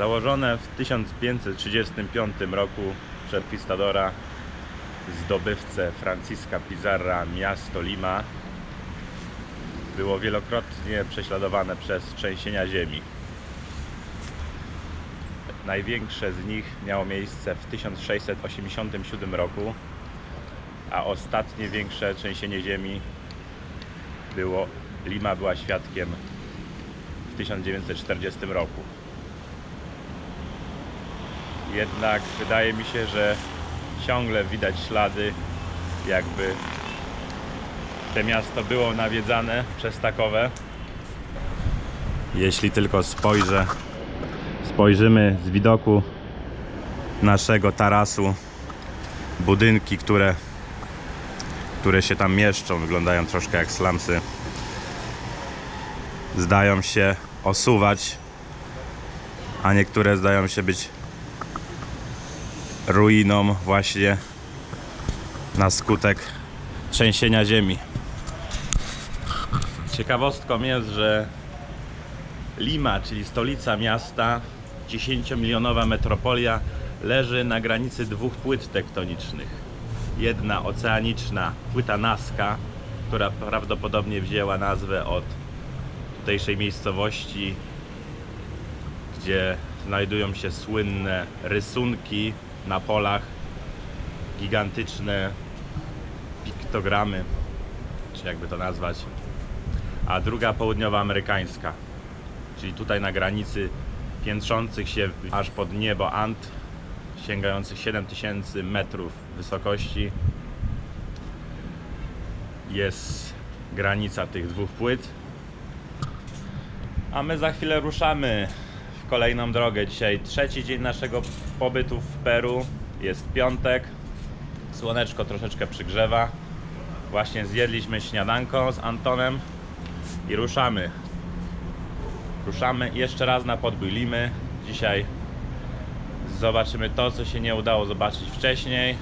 Założone w 1535 roku przez Conquistadora zdobywcę Francisca Pizarra miasto Lima było wielokrotnie prześladowane przez trzęsienia ziemi. Największe z nich miało miejsce w 1687 roku, a ostatnie większe trzęsienie ziemi było, Lima była świadkiem w 1940 roku. Jednak wydaje mi się, że ciągle widać ślady, jakby te miasto było nawiedzane przez takowe. Jeśli tylko spojrzę, spojrzymy z widoku naszego tarasu, budynki, które, które się tam mieszczą, wyglądają troszkę jak slumsy. Zdają się osuwać, a niektóre zdają się być ruiną właśnie na skutek trzęsienia ziemi. Ciekawostką jest, że Lima, czyli stolica miasta, 10-milionowa metropolia, leży na granicy dwóch płyt tektonicznych. Jedna oceaniczna, płyta Nazca, która prawdopodobnie wzięła nazwę od tutejszej miejscowości, gdzie znajdują się słynne rysunki na polach, gigantyczne piktogramy, czy jakby to nazwać, a druga południowoamerykańska, czyli tutaj na granicy piętrzących się aż pod niebo Ant, sięgających 7000 metrów wysokości, jest granica tych dwóch płyt. A my za chwilę ruszamy kolejną drogę. Dzisiaj trzeci dzień naszego pobytu w Peru. Jest piątek. Słoneczko troszeczkę przygrzewa. Właśnie zjedliśmy śniadanko z Antonem i ruszamy. Ruszamy jeszcze raz na podbój Limy. Dzisiaj zobaczymy to, co się nie udało zobaczyć wcześniej,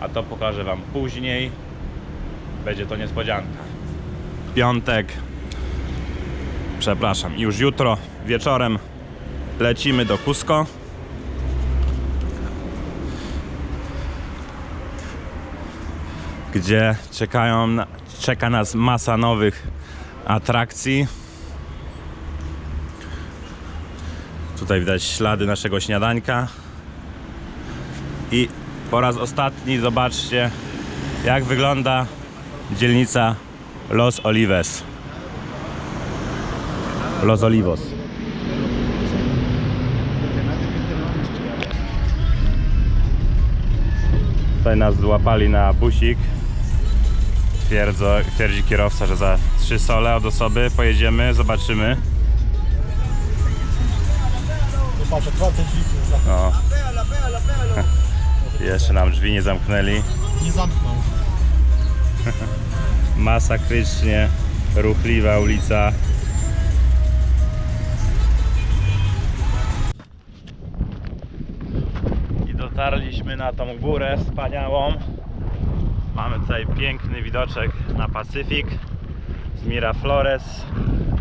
a to pokażę Wam później. Będzie to niespodzianka. Piątek. Przepraszam, już jutro wieczorem lecimy do Cusco. Gdzie czekają, czeka nas masa nowych atrakcji. Tutaj widać ślady naszego śniadańka. I po raz ostatni zobaczcie, jak wygląda dzielnica Los Olives. Los Olivos. Tutaj nas złapali na busik. Twierdzo, twierdzi kierowca, że za trzy sole od osoby pojedziemy, zobaczymy. No. Jeszcze nam drzwi nie zamknęli. nie zamknął. Masakrycznie ruchliwa ulica. Dotarliśmy na tą górę wspaniałą. Mamy tutaj piękny widoczek na Pacyfik z Miraflores,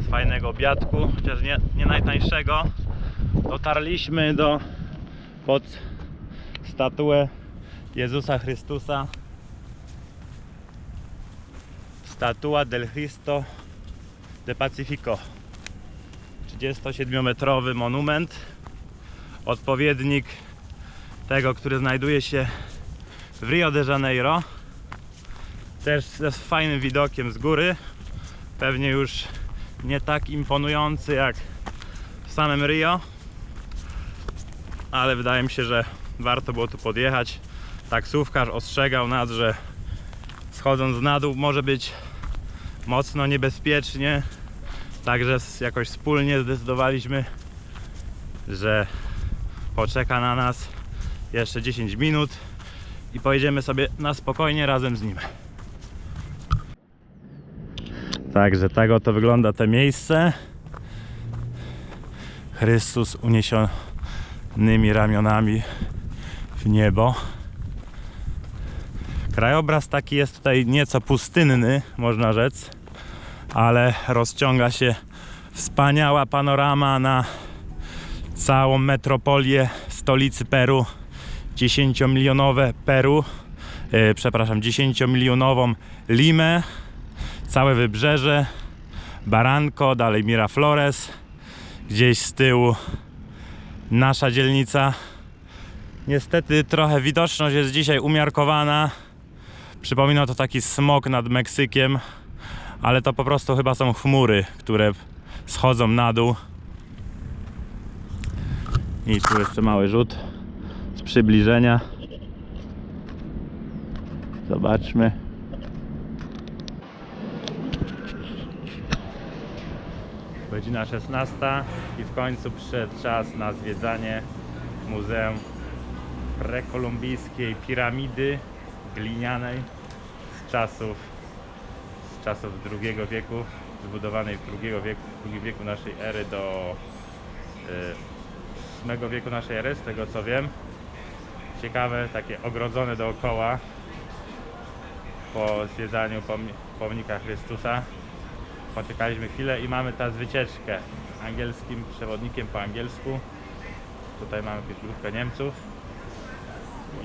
z fajnego obiadku, chociaż nie, nie najtańszego. Dotarliśmy do pod statuę Jezusa Chrystusa Statua del Cristo de Pacifico. 37-metrowy monument. Odpowiednik tego, który znajduje się w Rio de Janeiro. Też ze fajnym widokiem z góry. Pewnie już nie tak imponujący jak w samym Rio. Ale wydaje mi się, że warto było tu podjechać. Taksówkarz ostrzegał nas, że schodząc na dół może być mocno niebezpiecznie. Także jakoś wspólnie zdecydowaliśmy, że poczeka na nas jeszcze 10 minut i pojedziemy sobie na spokojnie razem z nim. Także tak oto wygląda to miejsce. Chrystus uniesionymi ramionami w niebo. Krajobraz taki jest tutaj nieco pustynny, można rzec, ale rozciąga się wspaniała panorama na całą metropolię stolicy Peru, 10-milionowe Peru, e, przepraszam, 10-milionową Limę, całe wybrzeże, Baranko, dalej Miraflores, gdzieś z tyłu nasza dzielnica. Niestety trochę widoczność jest dzisiaj umiarkowana. Przypomina to taki smog nad Meksykiem, ale to po prostu chyba są chmury, które schodzą na dół. I tu jeszcze mały rzut przybliżenia. Zobaczmy. Godzina 16 i w końcu przyszedł czas na zwiedzanie Muzeum Prekolumbijskiej Piramidy Glinianej z czasów, z czasów II wieku, zbudowanej w II wieku, II wieku naszej ery do y, VIII wieku naszej ery, z tego co wiem. Ciekawe, takie ogrodzone dookoła po zwiedzaniu pomni- pomnika Chrystusa. Poczekaliśmy chwilę i mamy teraz wycieczkę angielskim przewodnikiem po angielsku. Tutaj mamy grupkę Niemców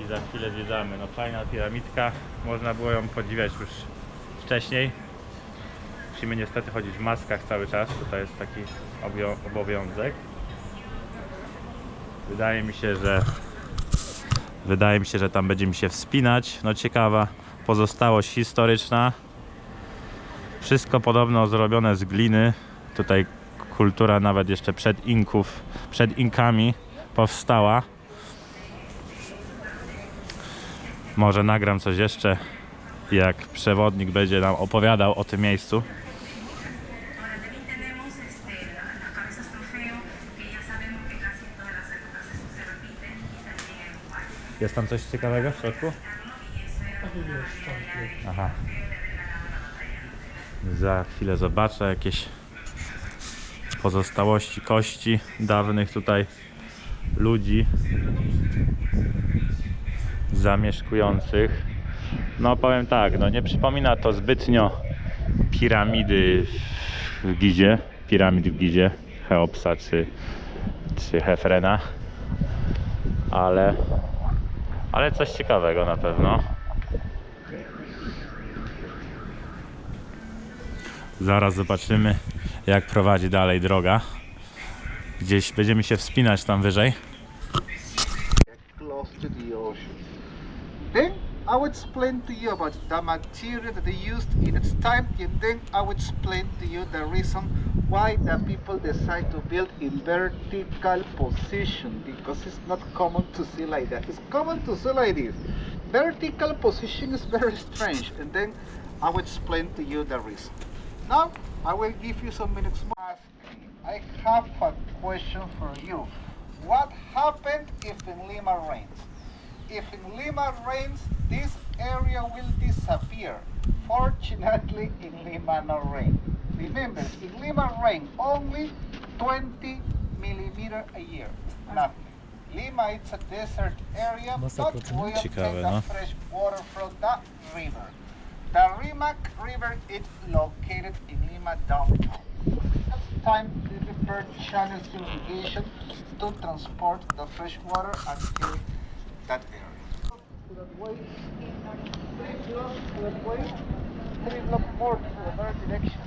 i za chwilę zwiedzamy. No fajna piramidka, można było ją podziwiać już wcześniej. Musimy niestety chodzić w maskach cały czas, to jest taki obowiązek. Wydaje mi się, że wydaje mi się, że tam będziemy się wspinać. No ciekawa pozostałość historyczna. Wszystko podobno zrobione z gliny. Tutaj kultura nawet jeszcze przed Inków, przed Inkami powstała. Może nagram coś jeszcze, jak przewodnik będzie nam opowiadał o tym miejscu. Jest tam coś ciekawego w środku? Aha. Za chwilę zobaczę jakieś pozostałości kości dawnych tutaj ludzi zamieszkujących. No powiem tak, no nie przypomina to zbytnio piramidy w Gizie, piramid w Gizie, Cheopsa czy, czy Hefrena, ale ale coś ciekawego na pewno. Zaraz zobaczymy, jak prowadzi dalej droga. Gdzieś będziemy się wspinać tam wyżej. close to the ocean. I will explain to you about the material that they used in its time, and then I will explain to you the reason why the people decide to build in vertical position because it's not common to see like that. It's common to see like this. Vertical position is very strange, and then I will explain to you the reason. Now I will give you some minutes more. I have a question for you. What happened if in Lima rains? If in Lima rains, this area will disappear. Fortunately, in Lima no rain. Remember, in Lima rain only 20 millimeter a year. Nothing. Lima it's a desert area, Masakra, but we obtain the no. fresh water from the river. The Rimac River is located in Lima downtown. It's time to repair channels irrigation to transport the fresh water until that area. To way, three blocks to way, three blocks more to the other direction.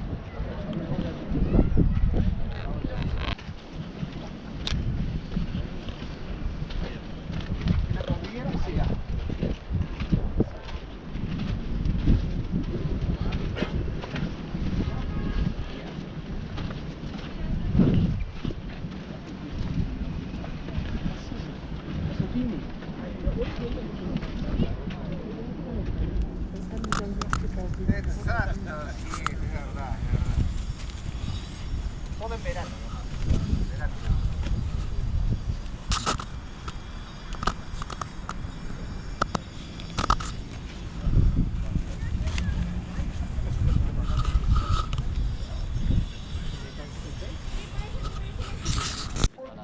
¿La cordillera? Sí, ya. Exacto, sí, es verdad. Todo en verano. Verano.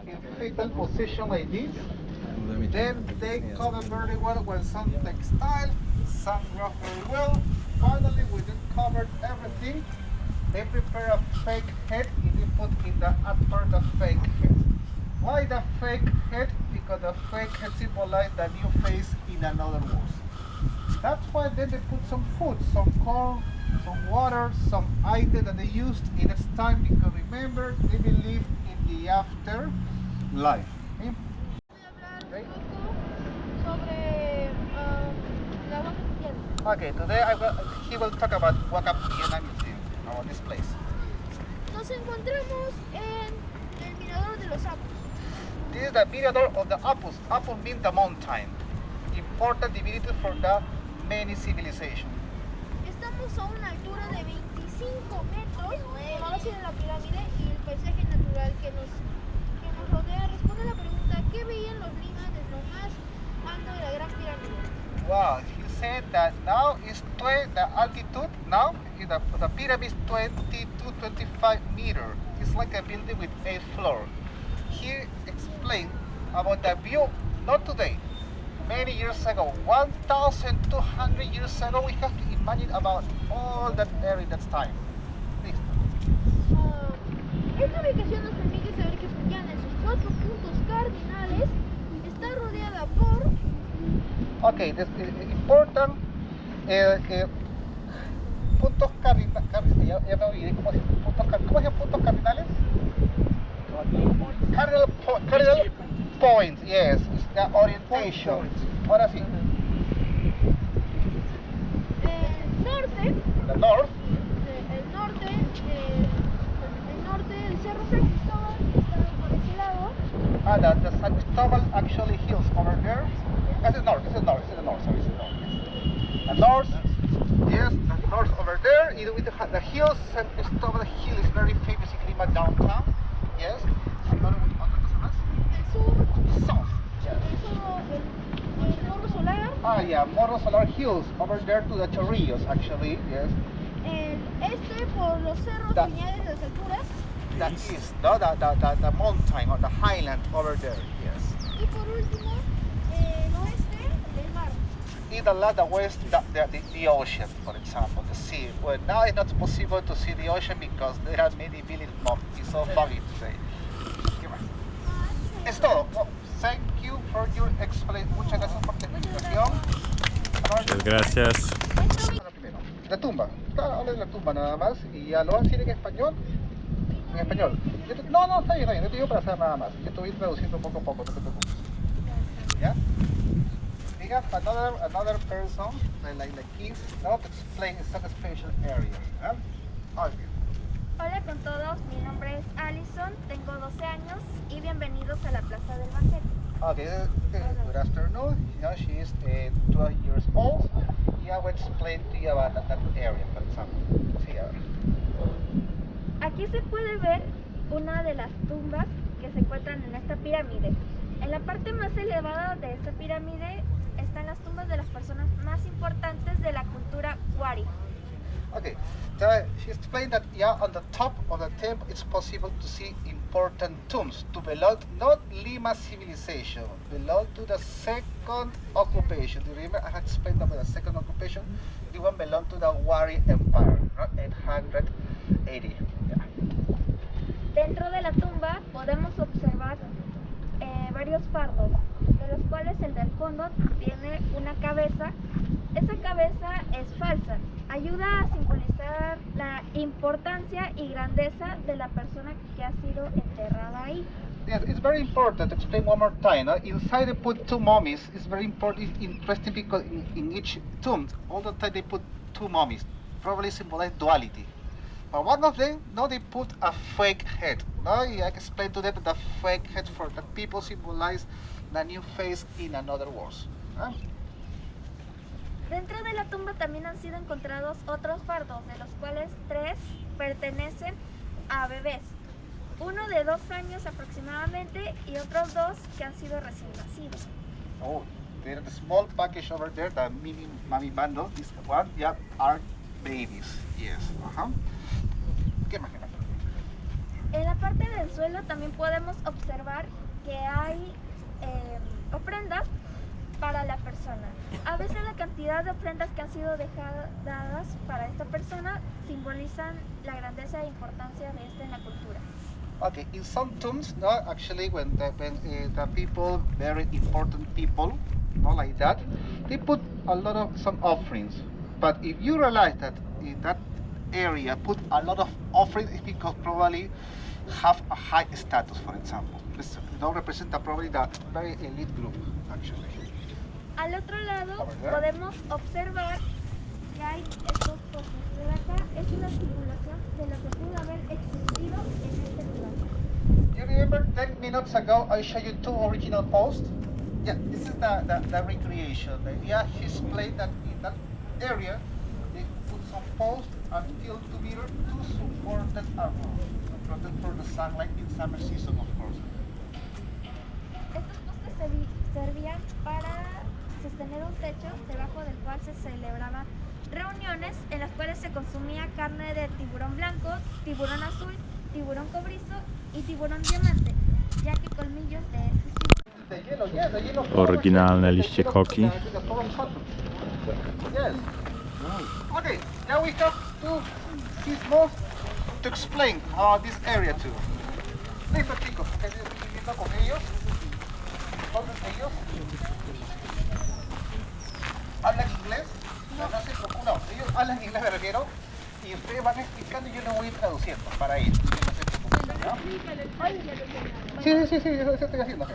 In fetal like this, then they cover very well with some textile, some rough very well. Finally, we then covered everything. They prepare a fake head and they put in the upper the fake head. Why the fake head? Because the fake head symbolizes the new face in another world. That's why then they put some food, some corn, some water, some item that they used in its time because remember they believe in the afterlife. Okay? Voy a sobre um, la. Okay, today I will, he will talk about Waka Piana Museum, about this place. Nos encontramos en el Mirador de los Sapos. This is the mirador of the Apus. Apus means the mountain. Important divinity for the many civilizations. Estamos a una altura de 25 metros en la pirámide y el paisaje natural que nos pregunta ¿qué veían los limas desde lo más alto de la Gran Pirámide? Wow, he said that now is tw- the altitude now is the, the pyramid is 20 to 25 meter. It's like a building with eight floor. He explained about the view not today, many years ago, 1,200 years ago. We have to imagine about all that area that time. Please. Ah, puntos cardinales está rodeada por Okay, this is important. Eh, eh, puntos cardinales. ya, ya me olvidé cómo se puntos, car- ¿cómo se llaman puntos cardinales? Cardinal, po- cardinal points, yes, it's the orientation. Ahora sí, el norte, the north, eh, el norte, eh, el norte del Cerro San Cristóbal está por ese lado, ah, the, the San Cristobal actually hills over there. This is north, this is north, this is north, sorry, this is north. The north, yes, the north over there, is with the, the hills, San Cristobal Hill is very famous in Lima downtown, yes. Another, otra cosa más? el sur, South, yes. el, sur, el, el Morro Solar, Ah, yeah, Morro Solar Hills over there to the Chorrillos, actually, yes. el este por los cerros de las alturas That is no, the, the, the, the mountain or the highland over there, yes. y por último el oeste, el mar. In the land, the west, the, the, the, the ocean, for example, the sea. Well, now it's not possible to see the ocean because there are many billion of It's so foggy today. Es todo. Well, thank you for your explanation. Muchas gracias por tu explicación. Muchas gracias. La tumba. Habla de la tumba nada más y ya lo van a decir en español. En español. Yo te- no, no, está bien, está bien. Yo te digo para hacer nada más. Yo te voy traduciendo poco a poco, no te preocupes. ¿Ya? Diga, another, another person, like, like, kids, now to explain some special area. Muy bien. Hola con todos, mi nombre es Alison, tengo 12 años y bienvenidos a la Plaza del Banquete. Okay, uh, uh, good afternoon. Yeah, she is uh, 12 years old. Yeah, I will explain to you about that, that area, for example. A ver. Aquí se puede ver una de las tumbas que se encuentran en esta pirámide. En la parte más elevada de esta pirámide están las tumbas de las personas más importantes de la cultura Wari. Okay, so she explained that yeah, on the top of the temple it's possible to see important tombs to belong not Lima civilization, belong to the second occupation. Do you remember I had explained about the second occupation? The one belonged to the Wari Empire, not 880. Dentro de la tumba podemos observar eh, varios fardos, de los cuales el del fondo tiene una cabeza. Esa cabeza es falsa. Ayuda a simbolizar la importancia y grandeza de la persona que ha sido enterrada ahí. Yes, it's very important to explain one more time. Uh, inside they put two mummies. It's very important, interesting because in, in each tomb, all the time they put two mummies. Probably symbolize duality. But one of them, no, they put a fake head. No, I explained to them that the fake head for the people symbolize the new face in another world. Dentro de la tumba también han sido encontrados otros fardos, de los cuales tres pertenecen a bebés. Uno de dos años aproximadamente y otros dos que han sido recién nacidos. Oh, there's a small package over there, the mini mummy bundle. This one, yeah, are babies. Yes. Uh-huh. ¿Qué más? ¿Qué más? En la parte del suelo también podemos observar que hay eh, ofrendas para la persona. A veces la cantidad de ofrendas que han sido dejadas para esta persona simbolizan la grandeza e importancia de esta en la cultura. Okay, in some tombs, no, actually, when the, when, uh, the people, very important people, not like that, they put a lot of some offerings. But if you realize that in that area put a lot of offerings, because probably have a high status, for example. This don't represent a probably that very elite group, actually. Al otro lado podemos observar que hay estos posts. De acá es una simulación de lo que pudo haber existido en este lugar. You remember 10 minutes ago I showed you two original posts? Yeah, this is the, the, the recreation. The idea he explained that in that area they put some posts until two meters to support that armor. Protect from the sunlight in summer season of course. Estos postes servían para sostener un techo debajo del cual se celebraban reuniones en las cuales se consumía carne de tiburón blanco, tiburón azul, tiburón cobrizo y tiburón diamante, ya que colmillos de estos tiburones Oryginalne liście koki. Okay, now we have to to explain uh, this area too. Listo chicos, que estoy viviendo con ellos. Todos ellos. ¿Hablan inglés? No, no se preocupen, no, ellos hablan inglés me refiero. Y ustedes van explicando y yo lo voy a ir traduciendo para ellos. No ¿ya? Sí, sí, sí, sí, eso, estoy haciendo.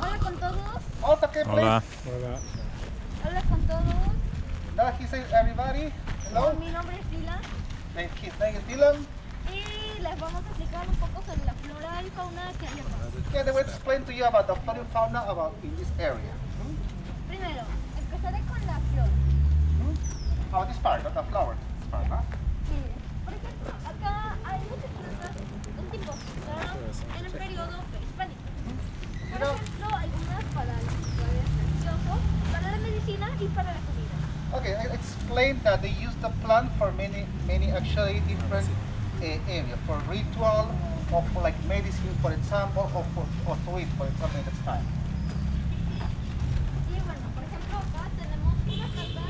Hola con todos, Otra que Hola. hola con todos. He says everybody, hello. Mi nombre es Dylan Then His name is Dylan. y les vamos a explicar un poco sobre la flora y fauna que hay acá. Yeah, they will explain to you about the flora and fauna about in this area. Primero, empezaré con la flor. Hmm? About this part, not the flower. This part, huh? Mire, por ejemplo, acá hay muchas plantas de un tipo ¿no? en el periodo prehispánico. Por ejemplo, algunas para los rituales religiosos, para la medicina y para la comida. Okay, I explained that they use the plant for many, many actually different uh, areas, for ritual, or for like medicine, for example, or for or to eat, for example, this time. Y bueno, por ejemplo, acá tenemos una planta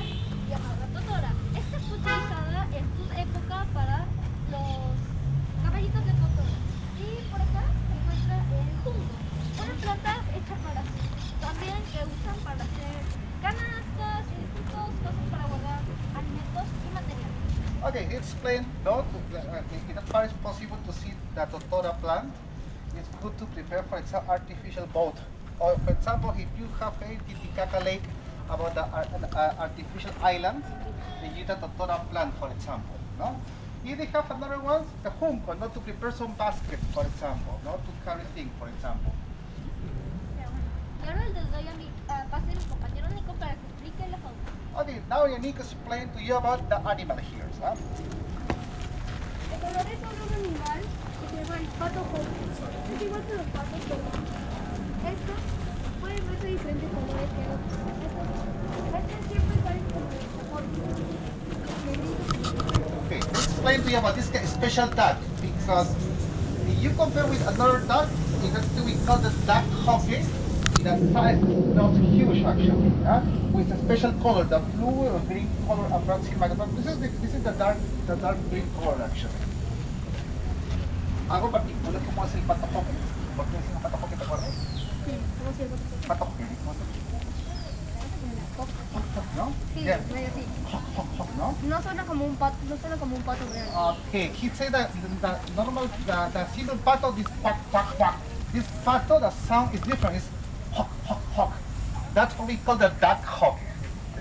llamada totora. Esta fue utilizada en su época para los caballitos de totora. Y por acá se encuentra el junco, una planta hecha para también que usan para hacer canastas y distintas cosas para guardar alimentos y materiales. Okay, no, to- uh, in that part it's possible to see the totora plant. It's good to prepare, for example, artificial boat. Or, for example, if you have a Titicaca Lake about the uh, artificial island, they use the totora plant, for example. No? If they have another one, the junco, not to prepare some basket, for example, not to carry things, for example. Okay, now Yannick explain to you about the animal here. Un animal. Okay, let's explain to you about this special duck because if you compare with another duck, it has to be called the duck hockey. That size not huge actually, huh? with a special color, the blue or green color I'm skin, seeing. This is the, this is the dark the dark green color actually. Ako bakit wala ko mga sila patakok? Bakit sila patakok kita ko rin? Patakok. No? Yeah. No? No suena como un pato, no suena como un pato. Okay, he said that the, the normal, the, the silver pato, this quack, quack, quack. This pato, the sound is different. It's that's what we call the duck hawk.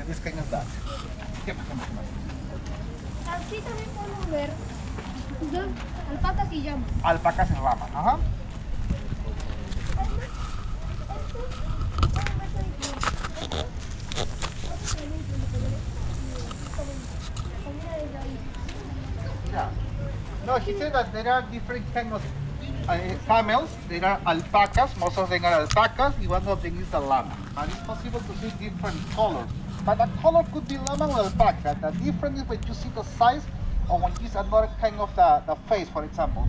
This kind of duck. ¿Qué pasa, más, más? Así también podemos ver dos alpacas y llamas. Alpacas en rama. Ajá. Yeah. No, he said that there are different kinds of uh, camels. There are alpacas. Most of them are alpacas. And one of them is a llama. And it's possible to see different colors. But the color could be llama or alpaca. The difference is when you see the size or when you see another kind of the, the face, for example.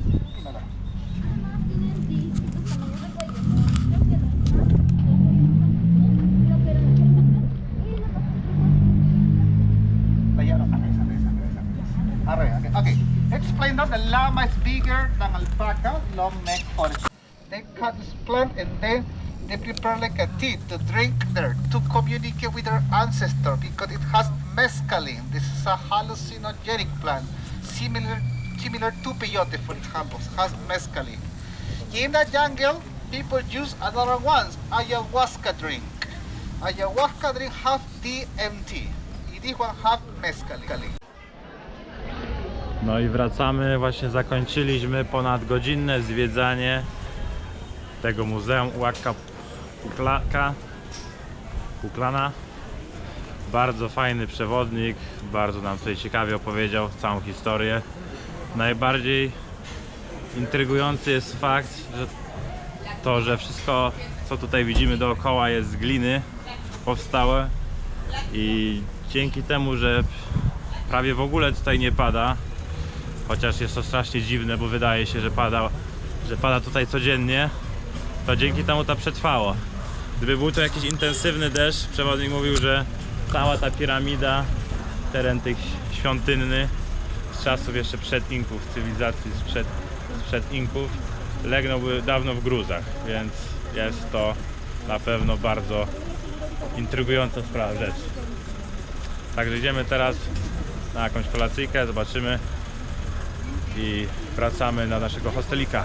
Find that the llama is bigger than alpaca, long neck orange. They cut this plant and then they prepare like a tea to drink there to communicate with their ancestor because it has mescaline. This is a hallucinogenic plant, similar similar to peyote, for example, has mescaline. In the jungle, people use another ones, ayahuasca drink. Ayahuasca drink have DMT. And this one have mescaline. No i wracamy, właśnie zakończyliśmy ponadgodzinne zwiedzanie tego muzeum Ułaka Kuklaka, Kuklana. Bardzo fajny przewodnik, bardzo nam tutaj ciekawie opowiedział całą historię. Najbardziej intrygujący jest fakt, że to, że wszystko co tutaj widzimy dookoła jest z gliny powstałe i dzięki temu, że prawie w ogóle tutaj nie pada, chociaż jest to strasznie dziwne, bo wydaje się, że pada, że pada tutaj codziennie, to dzięki temu to przetrwało. Gdyby był to jakiś intensywny deszcz, przewodnik mówił, że cała ta piramida, teren tych świątynny z czasów jeszcze przed Inków, cywilizacji sprzed, sprzed Inków, legnąłby dawno w gruzach, więc jest to na pewno bardzo intrygująca sprawa rzecz. Także idziemy teraz na jakąś kolacyjkę, zobaczymy i wracamy na naszego hostelika.